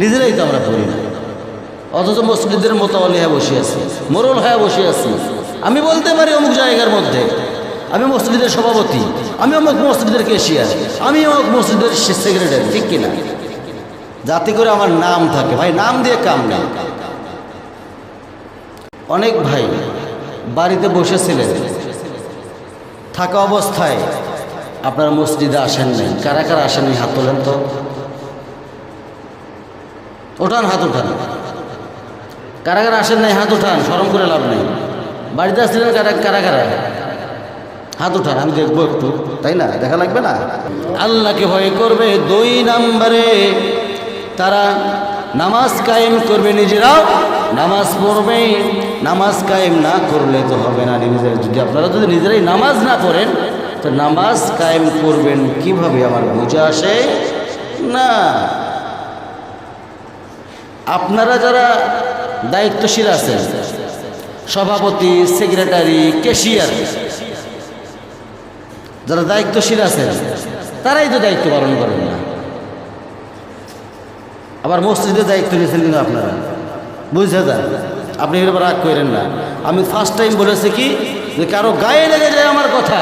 নিজেরাই তো আমরা পড়ি না। অথচ মসজিদের মোতাবলি হয়ে বসে আছি, মোরল হয়ে বসে আছি। আমি বলতে পারি অমুক জায়গার মধ্যে, আমি মসজিদের সভাপতি, আমি অমুক মসজিদের কেশিয়ার আমি অমুক মসজিদের সেক্রেটারি ঠিক কিনা যাতে করে আমার নাম থাকে। ভাই, নাম দিয়ে কাম নেই। অনেক ভাই বাড়িতে বসেছিলেন। থাকা অবস্থায় আপনার মসজিদে আসেন নাই। কারা কারা আসেননি হাত তোলেন তো? ওঠান, হাত উঠান কারা কারা আসেন নাই, হাত উঠান সরম করে লাভ নেই। বাড়িতে আসছিলেন কারা কারা কারা হাত উঠান আমি দেখব একটু, তাই না? দেখা লাগবে না? আল্লাহকে ভয় করবে দুই নাম্বারে। তারা নামাজ কায়েম করবে নিজেরাও, নামাজ পড়বে। নামাজ কায়েম না করলে তো হবে না নিজেদের যদি আপনারা যদি নিজেরাই নামাজ না পড়েন, তো নামাজ কায়েম করবেন কীভাবে? আমার বোঝা আসে না। আপনারা যারা দায়িত্বশীল আছেন, সভাপতি সেক্রেটারি ক্যাশিয়ার যারা দায়িত্বশীল আছেন, তারাই তো দায়িত্ব পালন করেন না। আবার মসজিদের দায়িত্ব নিয়েছেন কিন্তু আপনারা। বুঝতে যান আপনি এর রাগ করেন না। আমি ফার্স্ট টাইম বলেছি কি, যে কারও গায়ে লেগে যায় আমার কথা,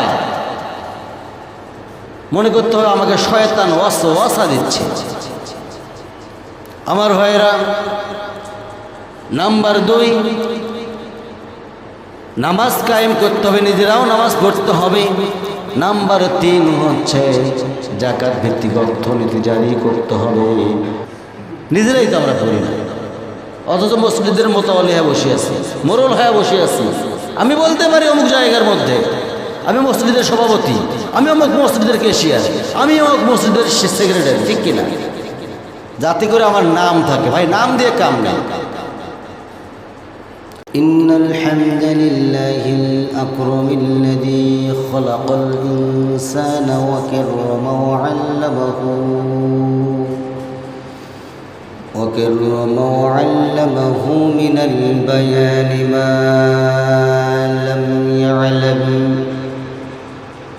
মনে করতে হবে আমাকে শয়তান অস অসা দিচ্ছে। আমার ভাইয়েরা, নাম্বার দুই, নামাজ কায়েম করতে হবে, নিজেরাও নামাজ পড়তে হবে। নাম্বার তিন হচ্ছে জাকাত ভিত্তিক অর্থনীতি জারি করতে হবে। নিজেরাই তো আমরা পড়ি না। অথচ মসজিদের মোতাবলি হয়ে বসে আছি, মোরল হয়ে বসে আছি। আমি বলতে পারি অমুক জায়গার মধ্যে, আমি মসজিদের সভাপতি, আমি অমুক মসজিদের কেশিয়ার আমি অমুক মসজিদের সেক্রেটারি ঠিক কিনা? যাতে করে আমার নাম থাকে ভাই নাম দিয়ে কাম নেই إن الحمد لله الأكرم الذي خلق الإنسان وكرم وعلمه وكرم وعلمه من البيان ما لم يعلم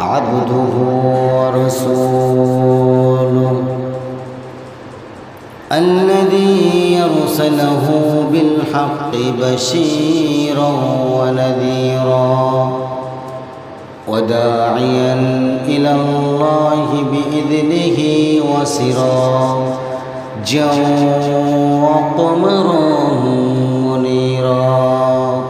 عبده ورسوله الذي يرسله بالحق بشيرا ونذيرا وداعيا إلى الله بإذنه وسراجا وقمرا منيرا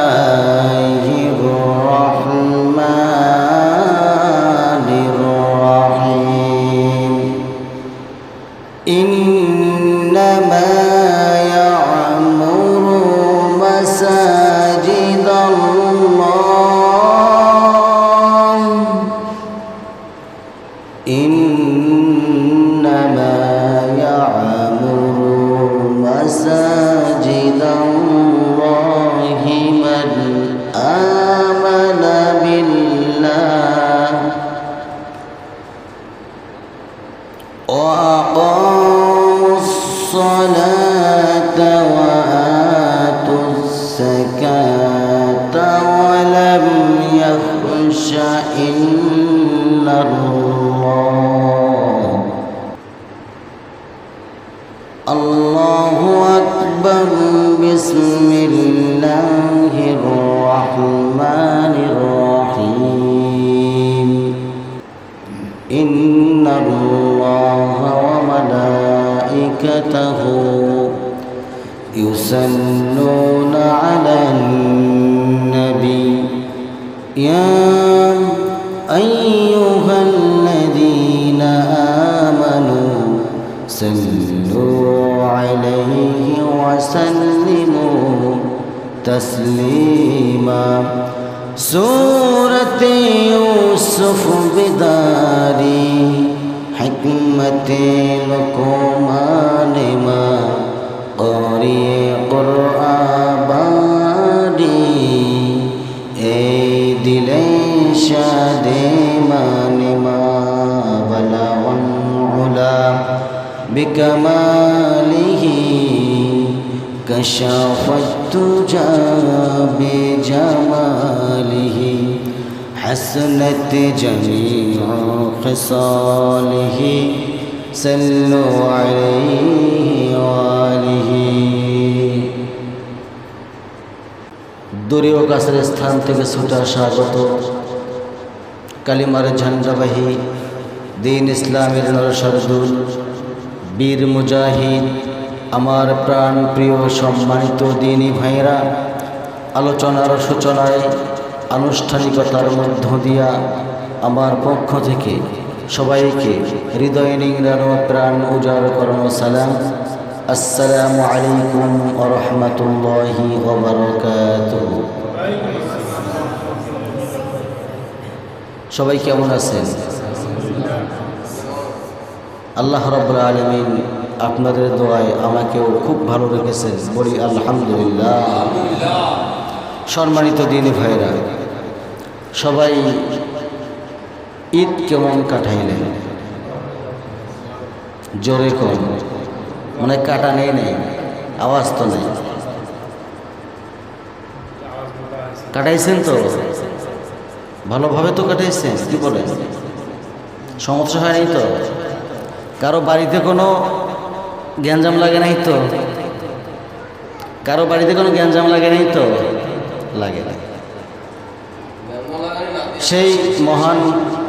يصلون على النبي يا أيها الذين آمنوا صلوا عليه وسلموا تسليما. سورة يوسف بداري امتی لکو مانے ماں قوری قرآباری اے دل شاد مان ماں بلا علا بکمالی کشافت جاب جمالی حسنت جمیعہ خصاله صلوا عليه وآله দলীয় কাছের স্থান থেকে ছুটে আসা আগত কালিমার ঝান্ডাবাহী দিন ইসলামের নরসরদুল বীর মুজাহিদ আমার প্রাণ প্রিয় সম্মানিত দিনী ভাইয়েরা আলোচনার সূচনায় আনুষ্ঠানিকতার মধ্য দিয়া আমার পক্ষ থেকে সবাইকে হৃদয় নিংড়ানো প্রাণ উজাড় করানো সালাম। আসসালামু আলাইকুম ওরহমতুল্লাহি ওবরকাতুহু সবাই কেমন আছেন? আল্লাহ রব্বুল আলমিন আপনাদের দোয়ায় আমাকেও খুব ভালো রেখেছেন। বলি আলহামদুলিল্লাহ। সম্মানিত দিন ভাইরা, সবাই ঈদ কেমন কাটাইলেন? জোরে কম। মানে কাটা নেই নেই, আওয়াজ তো নেই। কাটাইছেন তো? ভালোভাবে তো কাটাইছেন, কি বলেন? সমস্যা হয়নি তো? কারও বাড়িতে কোনো গ্যাঞ্জাম লাগে নাই তো? কারও বাড়িতে কোনো গ্যাঞ্জাম লাগে নাই তো? লাগে। সেই মহান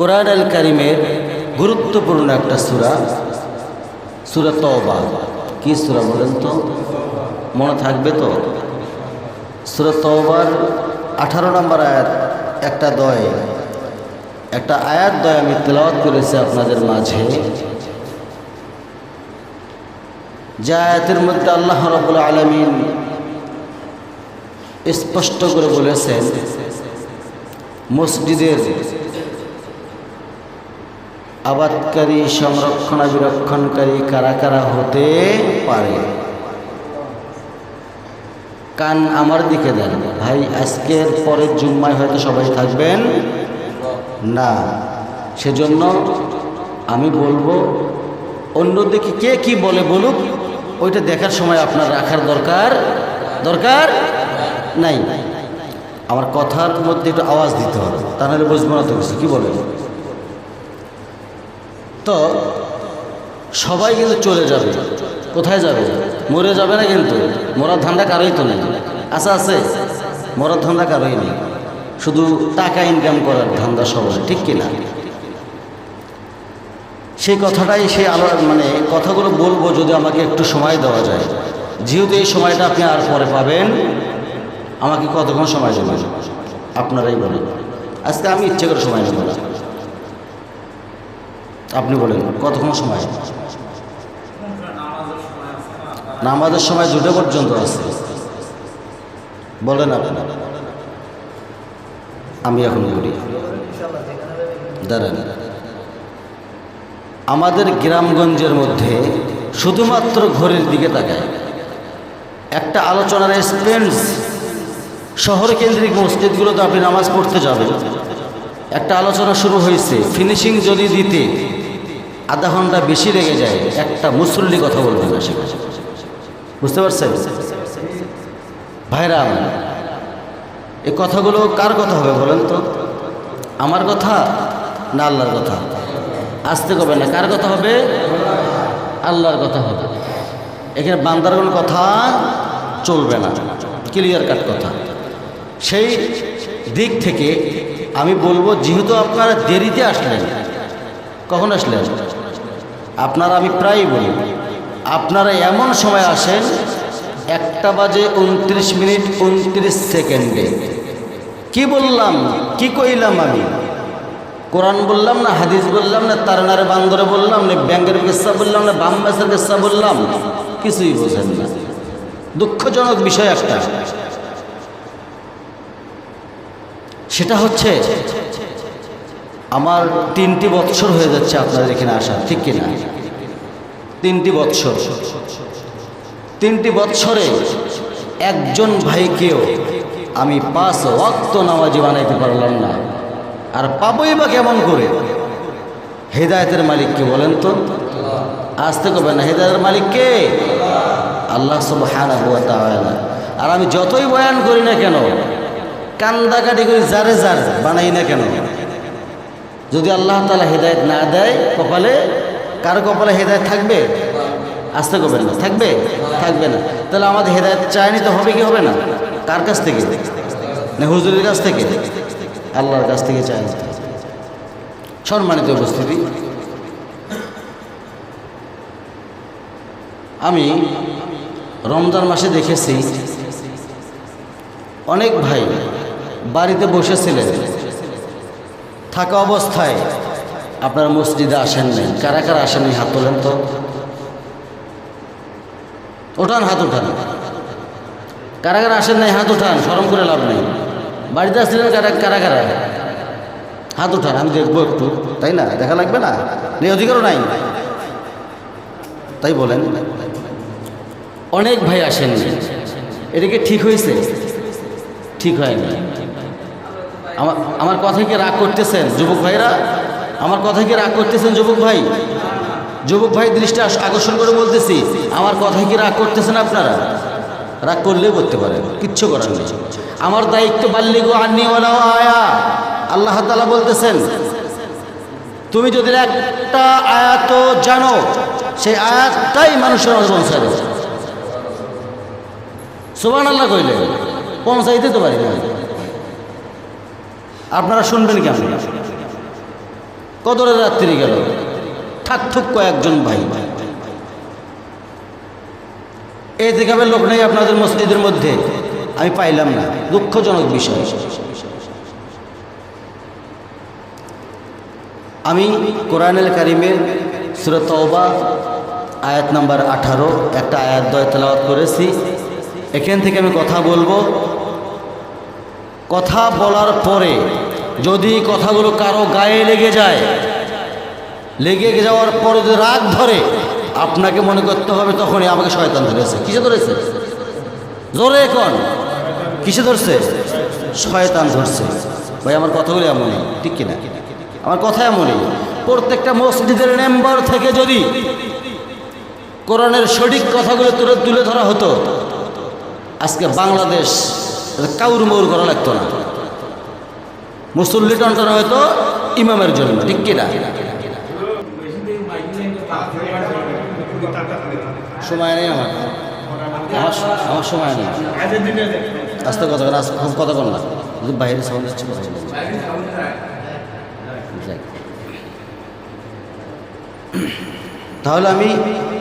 কোরআন আল কারিমের গুরুত্বপূর্ণ একটা সুরা সুরা তওবা। কি সুরা বলেন তো? মনে থাকবে তো? সুরা তওবার আঠারো নম্বর আয়াত, একটা দয়। একটা আয়াত দয় আমি তেলাওয়াত করেছি আপনাদের মাঝে। যে আয়াতের মধ্যে আল্লাহ রবুল আলমিন স্পষ্ট করে বলেছেন, মসজিদের আবাদকারী, সংরক্ষণাবিরক্ষণকারী কারা কারা হতে পারে? কান আমার দিকে দেন। ভাই, আজকের পরের জুম্মায় হয়তো সবাই থাকবেন? না। সেজন্য আমি বলব, অন্যদিকে কে কি বলে বলুক, ওইটা দেখার সময় আপনার রাখার দরকার? দরকার? নাই। আমার কথার মধ্যে একটু আওয়াজ দিতে হবে, তা নাহলে বুঝব না তো কী বলেন? তো সবাই কিন্তু চলে যাবে। কোথায় যাবে? মরে যাবে না কিন্তু। মরার ধান্দা কারোই তো নেই। আচ্ছা আছে। মরার ধান্দা কারোই নেই। শুধু টাকা ইনকাম করার ধান্দা সবাই, ঠিক কিনা? সেই কথাটাই সেই আলো মানে কথাগুলো বলব যদি আমাকে একটু সময় দেওয়া যায়। যেহেতু এই সময়টা আপনি আর পরে পাবেন, আমাকে কতক্ষণ সময় দেবেন? আপনারাই বলেন। আজকে আমি ইচ্ছে করে সময় নেব না। আপনি বলেন, কতক্ষণ সময়? নামাজের সময় দুটো পর্যন্ত আছে। বলেন আপনি। আমি এখন বলি দাঁড়ান। আমাদের গ্রামগঞ্জের মধ্যে শুধুমাত্র ঘরের দিকে তাকায়। একটা আলোচনার এক্সপেন্স শহর কেন্দ্রিক মসজিদগুলোতে আপনি নামাজ পড়তে যাবেন। একটা আলোচনা শুরু হয়েছে ফিনিশিং যদি দিতে। আধা ঘণ্টা বেশি লেগে যায়, একটা মুসল্লি কথা বলবে না সেখানে বুঝতে পারছেন? ভাইরা এই কথাগুলো কার কথা হবে বলেন তো? আমার কথা না আল্লাহর কথা? আসতে কবে না? কার কথা হবে? আল্লাহর কথা হবে। এখানে বান্দার কোনো কথা চলবে না। ক্লিয়ার কাট কথা। সেই দিক থেকে আমি বলব, যেহেতু আপনারা দেরিতে আসলেন, কখন আসলেন? আপনারা আমি প্রায়ই বলি, আপনারা এমন সময় আসেন, একটা বাজে উনত্রিশ মিনিট উনত্রিশ সেকেন্ডে। কি বললাম? কি কইলাম আমি? কোরআন বললাম না, হাদিস বললাম না তারনারে বান্দরে বললাম না, ব্যাঙ্গের কিস্সা বললাম না, বাম মাসের কিস্সা বললাম, কিছুই বোঝেন না। দুঃখজনক বিষয় একটা। সেটা হচ্ছে, আমার তিনটি বৎসর হয়ে যাচ্ছে আপনাদের এখানে আসা, ঠিক কিনা? তিনটি বৎসর। তিনটি বৎসরে একজন ভাইকেও আমি পাঁচ ওয়াক্ত নামাজি বানাইতে পারলাম না। আর পাবই বা কেমন করে? হেদায়তের মালিককে বলেন তো? আসতে কবে না হেদায়তের মালিক কে? আল্লাহ সুবহানাহু ওয়া তাআলা। আর আমি যতই বয়ান করি না কেন, কান্দাকাটি করি যারে যার বানাই না কেন। যদি আল্লাহ তালা হেদায়ত না দেয় কপালে কার কপালে হেদায়ত থাকবে? আসতে করবেন না? থাকবে? থাকবে না। তাহলে আমাদের হেদায়ত চায়নি তো হবে কি হবে না? কার কাছ থেকে? না হুজুরের কাছ থেকে? আল্লাহর কাছ থেকে চায়। নিতে সম্মানিত উপস্থিতি, আমি রমজান মাসে দেখেছি, অনেক ভাই বাড়িতে বসেছিলেন, থাকা অবস্থায় আপনারা মসজিদে আসেন নাই। কারা কারা আসেননি হাত তোলেন তো? ওঠান হাত উঠান। কারা কারা আসেন নাই, হাত উঠান সরম করে লাভ নেই। বাড়িতে আসছিলেন কারা কারা কারা? হাত উঠান, আমি দেখব একটু, তাই না? দেখা লাগবে না? নেই অধিকারও নাই। তাই বলেন। অনেক ভাই আসেননি এটা কি ঠিক হয়েছে? ঠিক হয়নি। আমার আমার কথা কি রাগ করতেছেন, যুবক ভাইরা? আমার কথায় কি রাগ করতেছেন যুবক ভাই? যুবক ভাই দৃষ্টি আকর্ষণ করে বলতেছি, আমার কথায় কি রাগ করতেছেন আপনারা? রাগ করলেও করতে পারেন, কিচ্ছু করার নেই। আমার দায়িত্ব আন্নি ওলা আয়া। আল্লাহ তালা বলতেছেন, তুমি যদি একটা আয়াত জানো, সেই আয়াতটাই মানুষের পৌঁছায় সোবান আল্লাহ কইলে পৌঁছাইতে তো পারি না আপনারা শুনবেন কেমন? কদরের রাত্রি গেল। ঠাক ঠুক কয়েকজন ভাই। ভাই এই দেখাবেন লোক নেই আপনাদের মসজিদের মধ্যে। আমি পাইলাম না। দুঃখজনক বিষয়। আমি কোরআনুল কারিমের সুরত আয়াত নাম্বার আঠারো, একটা আয়াত দয় তেলাওয়াত করেছি। এখান থেকে আমি কথা বলব। কথা বলার পরে যদি কথাগুলো কারও গায়ে লেগে যায়, লেগে যাওয়ার পরে যদি রাগ ধরে, আপনাকে মনে করতে হবে তখনই আমাকে শয়তান ধরেছে। কিসে ধরেছে? জোরে এখন কিসে ধরছে? শয়তান ধরছে। ভাই, আমার কথাগুলো এমনই, ঠিক কিনা? আমার কথা এমনই। প্রত্যেকটা মসজিদের মেম্বার থেকে যদি কোরআনের সঠিক কথাগুলো তুলে তুলে ধরা হতো, আজকে বাংলাদেশ কাউর মৌর করা লাগতো না। মুসল্লি টন্টন হয়তো ইমামের জন্য, ঠিক কিনা সময় নেই আমার। আমার সময় নেই। আস্তে কথা কর আস্তে কথা কর না। যদি বাইরে সাউন্ড হচ্ছে কথা তাহলে আমি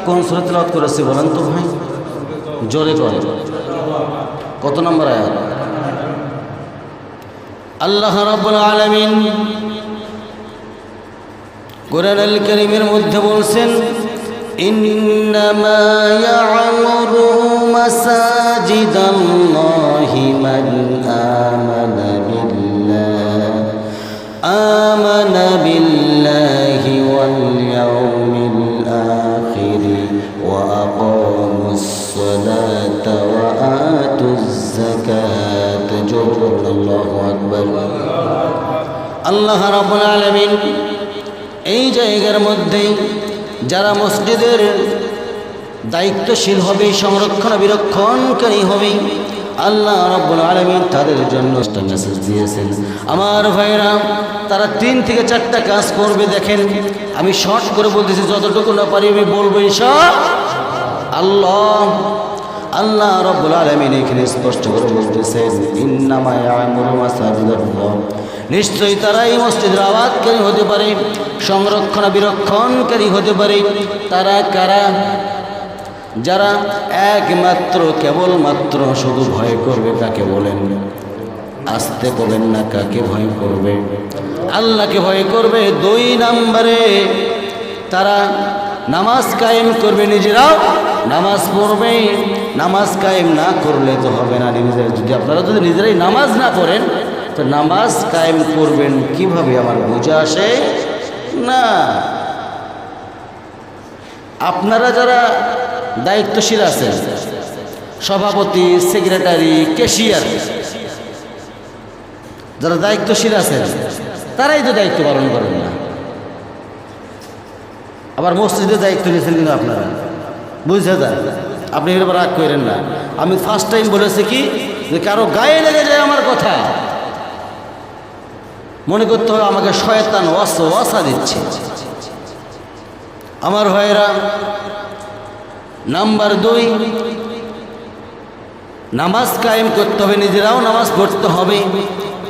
কোন সুরত করেছি বলেন তো ভাই? জোরে করে কত নম্বর আয়াত? আল্লাহ রাব্বুল আলামিন কোরআন আল কারীমের মধ্যে বলছেন ইন্নামা ইয়া'মুরু মাসাজিদাল্লাহি মান আমানা বিল্লাহ আমানা বিল্লাহি ওয়াল ইয়াউমিল আখির ওয়া আকামুস সালাতা ওয়া আতুজ যাকাত জোর আল্লাহু রাব্বুল আলামিন এই জায়গার মধ্যেই যারা মসজিদের দায়িত্বশীল হবে, সংরক্ষণ, বিরক্ষণকারী হবে, আল্লাহ রব্বুল আলমিন তাদের জন্য মেসেজ দিয়েছেন। আমার ভাইরা, তারা তিন থেকে চারটা কাজ করবে, দেখেন, আমি শর্ট করে বলতেছি, যতটুকু না পারি আমি বলব সব আল্লাহ আল্লাহ রব্বুল আলমিন এখানে স্পষ্ট করে বলতেছেন নিশ্চয়ই তারাই মসজিদের আবাদকারী হতে পারে, সংরক্ষণ বিরক্ষণকারী হতে পারে। তারা কারা? যারা একমাত্র, কেবলমাত্র শুধু ভয় করবে কাকে বলেন? আসতে বলেন না কাকে ভয় করবে? আল্লাহকে ভয় করবে দুই নম্বরে। তারা নামাজ কায়েম করবে, নিজেরাও নামাজ পড়বে। নামাজ কায়েম না করলে তো হবে না নিজেরা যদি আপনারা যদি নিজেরাই নামাজ না পড়েন, তো নামাজ কায়েম করবেন কীভাবে আমার বোঝা আসে? না। আপনারা যারা দায়িত্বশীল আছেন, সভাপতি, সেক্রেটারি, ক্যাশিয়ার, যারা দায়িত্বশীল আছেন, তারাই তো দায়িত্ব পালন করেন না। আবার মসজিদের দায়িত্ব নিয়েছেন কিন্তু আপনারা। বুঝতে যান। আপনি উপর রাগ করেন না। আমি ফার্স্ট টাইম বলেছি কি, যে কারও গায়ে লেগে যায় আমার কথা, মনে করতে হবে আমাকে শয়তান অস অসা দিচ্ছে। আমার ভাইয়েরা, নাম্বার দুই, নামাজ কায়েম করতে হবে, নিজেরাও নামাজ পড়তে হবে।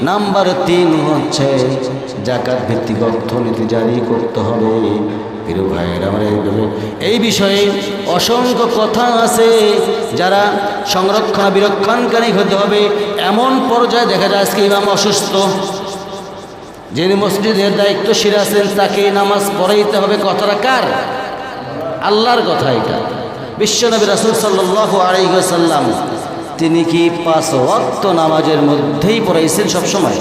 নাম্বার তিন হচ্ছে জাকাত ভিত্তিক অর্থনীতি জারি করতে হবে। প্রিয় ভাইয়ের আমার এই বিষয়ে অসংখ্য কথা আছে যারা সংরক্ষণ, বিরক্ষণকারী হতে হবে। এমন পর্যায়ে দেখা যায় আজকে ইমাম অসুস্থ, যিনি মসজিদের দায়িত্বশীল আছেন, তাকে নামাজ পড়াইতে হবে। কথাটা কার? আল্লাহর কথা এটা। বিশ্বনবী রাসুল সাল্লাহ আলাইসাল্লাম তিনি কি পাঁচ ওয়াক্ত নামাজের মধ্যেই পড়াইছেন সবসময়?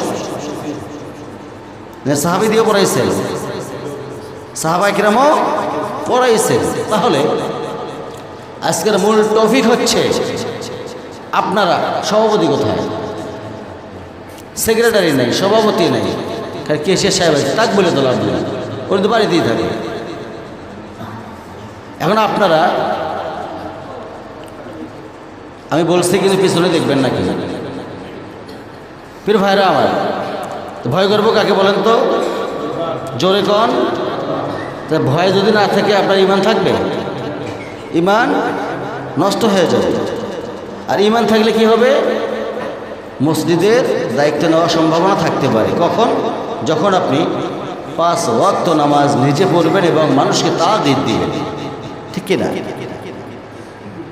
সাহাবি দিয়ে পড়াইছেন। সাহাবা কিরামও পড়াইছেন তাহলে আজকের মূল টপিক হচ্ছে, আপনারা সভাপতি কোথায়? সেক্রেটারি নেই, সভাপতি নেই। কেশিয়া সাহেব আছে, তাক বলে তো লাভ নেই। ওর তো বাড়িতেই থাকে। এখন আপনারা, আমি বলছি কিন্তু পিছনে দেখবেন না নাকি? ফির ভাইরা আমার ভয় করব কাকে বলেন তো? জোরে কন। তা ভয় যদি না থাকে, আপনার ইমান থাকবে? ইমান নষ্ট হয়ে যাবে। আর ইমান থাকলে কি হবে? মসজিদের দায়িত্ব নেওয়ার সম্ভাবনা থাকতে পারে। কখন? যখন আপনি পাঁচ ওয়াক্ত নামাজ নিজে পড়বেন এবং মানুষকে তা দিন দিবেন। ঠিক কিনা?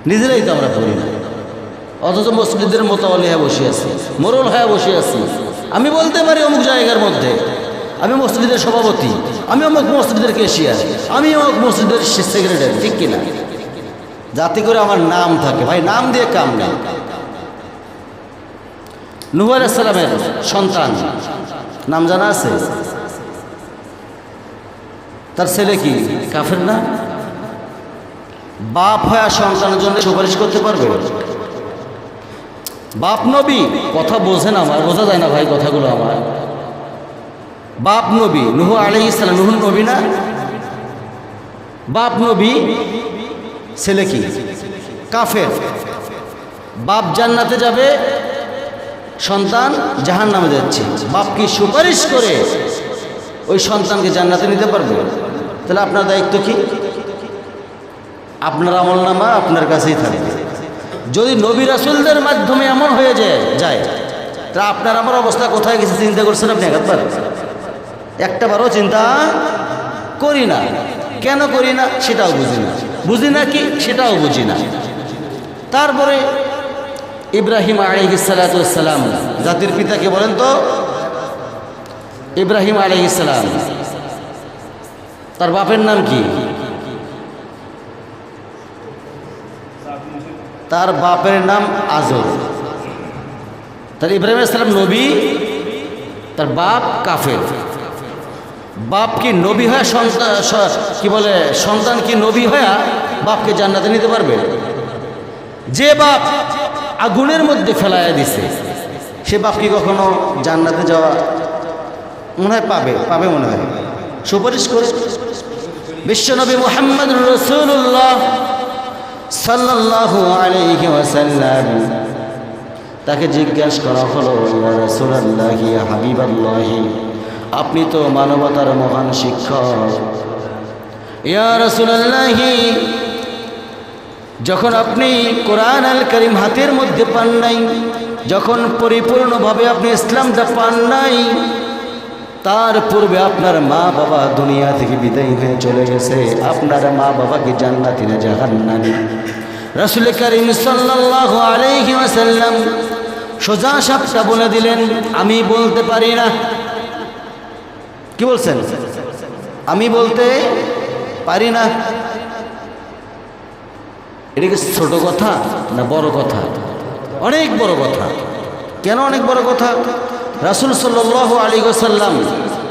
নিজেরাই তো আমরা পড়ি না। অথচ মসজিদের মোতাবলি হয়ে বসে আছি, মোরল হয়ে বসে আছি। আমি বলতে পারি অমুক জায়গার মধ্যে। আমি মসজিদের সভাপতি, আমি অমুক মসজিদের কেশিয়ার, আমি অমুক মসজিদের সেক্রেটারি, ঠিক কিনা? যাতে করে আমার নাম থাকে। ভাই, নাম দিয়ে কাম নেই। নুহ আলাইসালামের সন্তান। নাম জানা আছে? তার ছেলে কি? কাফের না? বাপ হয়ে সন্তানের জন্য সুপারিশ করতে পারবে? বাপ নবী, কথা বোঝে না আমার বোঝা যায় না ভাই কথাগুলো আমার। বাপ নবী, নুহ আলি ইসলাম নুহ নবী না? বাপ নবী, ছেলে কি? কাফের। বাপ জান্নাতে যাবে, সন্তান জাহান নামে যাচ্ছে। বাপ কি সুপারিশ করে ওই সন্তানকে জান্নাতে নিতে পারবে? তাহলে আপনার দায়িত্ব কি? আপনার আমল নামা আপনার কাছেই থাকবে। যদি নবী রাসুলদের মাধ্যমে এমন হয়ে যায় যায় তা আপনার আমার অবস্থা কোথায় গেছে চিন্তা করছেন আপনি একবার? একটা বারও চিন্তা করি না। কেন করি না সেটাও বুঝি না। বুঝি না কি সেটাও বুঝি না। তারপরে ইব্রাহিম আলিহিসালাম জাতির পিতাকে বলেন তো? ইব্রাহিম আলিহিসাল্লাম তার বাপের নাম কি? তার বাপের নাম আজর। তার ইব্রাহিম ইসলাম নবী, তার বাপ কাফের। বাপ কি নবী হয়ে সন্তান কি বলে, সন্তান কি নবী হয়ে বাপকে জান্নাতে নিতে পারবে? যে বাপ আগুনের মধ্যে ফেলাইয়া দিছে, সে বাপ কি কখনো জান্নাতে যাওয়া মনে হয় পাবে পাবে মনে হয়। সুপারিশ করে বিশ্বনবী মোহাম্মদ রসুল্লাহ সাল্লাল্লাহু আলাইহি তাকে জিজ্ঞাসা করা হলো রাসূলুল্লাহি, হাবিবাল্লাহি। আপনি তো মানবতার মহান শিক্ষক। ইয়া রাসূলুল্লাহি, যখন আপনি কোরআন আল করিম হাতের মধ্যে পান নাই, যখন পরিপূর্ণভাবে আপনি ইসলামটা পান নাই, তার পূর্বে আপনার মা বাবা দুনিয়া থেকে বিদায় হয়ে চলে গেছে। আপনার মা বাবাকে জান্নাতি না জাহান্নামি। রাসুল করিম সাল্লাল্লাহু আলাইহি ওয়াসাল্লাম সোজা সাপটা বলে দিলেন, আমি বলতে পারি না কি বলছেন? আমি বলতে পারি না। এটা কি ছোট কথা না বড় কথা? অনেক বড় কথা। কেন অনেক বড় কথা? রাসুল সাল্লাহ আলী গোসাল্লাম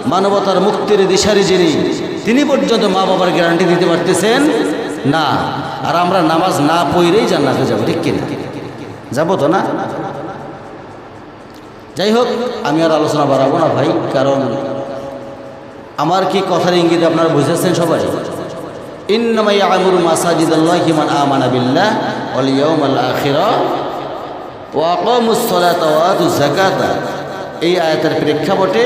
মানবতার মুক্তির দিশারি যিনি, তিনি পর্যন্ত মা বাবার গ্যারান্টি দিতে পারতেছেন না। আর আমরা নামাজ না পড়লেই জান্নাতে যাব, ঠিক কিনা? যাব তো না? যাই হোক, আমি আর আলোচনা বাড়াবো না ভাই, কারণ আমার কি কথার ইঙ্গিত আপনারা বুঝেছেন সবাই? ইন্নামা ইয়ামুরু মাসাজিদাল্লাহি মান আমানা বিল্লাহ ওয়াল ইয়াউমাল আখিরা ওয়া আকামুস সালাতা ওয়া আতুজ যাকাতা। এই আয়াতের প্রেক্ষাপটে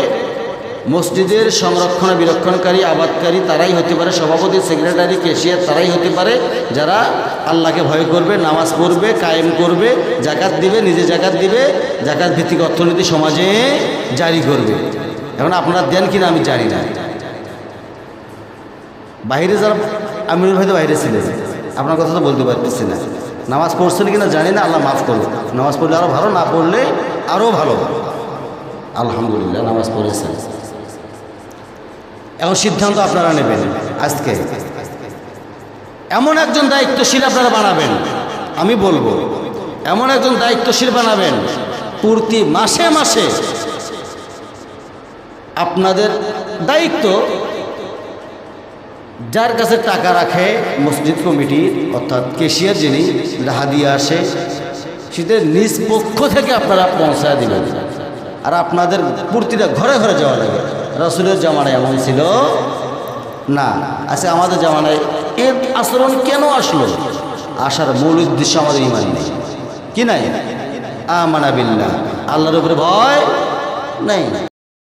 মসজিদের সংরক্ষণ, বিরক্ষণকারী, আবাদকারী তারাই হতে পারে, সভাপতি, সেক্রেটারি কেশিয়ার তারাই হতে পারে, যারা আল্লাহকে ভয় করবে, নামাজ পড়বে, কায়েম করবে জাকাত দিবে, নিজে জাকাত দিবে জাকাত ভিত্তিক অর্থনীতি সমাজে জারি করবে। এখন আপনারা দেন কিনা আমি জানি না। বাইরে যারা আমিনুল ভাই তো বাইরে ছিলেন, আপনার কথা তো বলতে পারতেছি না। নামাজ পড়ছেন কিনা জানি না, আল্লাহ মাফ করুন নামাজ পড়লে আরও ভালো, না পড়লে আরও ভালো। আলহামদুলিল্লাহ, নামাজ পড়েছেন। এখন সিদ্ধান্ত আপনারা নেবেন আজকে। এমন একজন দায়িত্বশীল আপনারা বানাবেন, আমি বলব, এমন একজন দায়িত্বশীল বানাবেন, প্রতি মাসে মাসে আপনাদের দায়িত্ব যার কাছে টাকা রাখে মসজিদ কমিটি, অর্থাৎ কেশিয়ার যিনি হাদিয়া আসে, সেদের নিজ পক্ষ থেকে আপনারা পৌঁছায় দিবেন। আর আপনাদের প্রতিটা ঘরে ঘরে যাওয়া লাগে। রসুলের জামানায় এমন ছিল? না। আচ্ছা আমাদের জামানায় এর আচরণ কেন আসলো? আসার মূল উদ্দেশ্য আমাদের ইমান নেই। কি নাই? আমানা বিল্লাহ। আল্লাহর উপরে ভয়? নাই।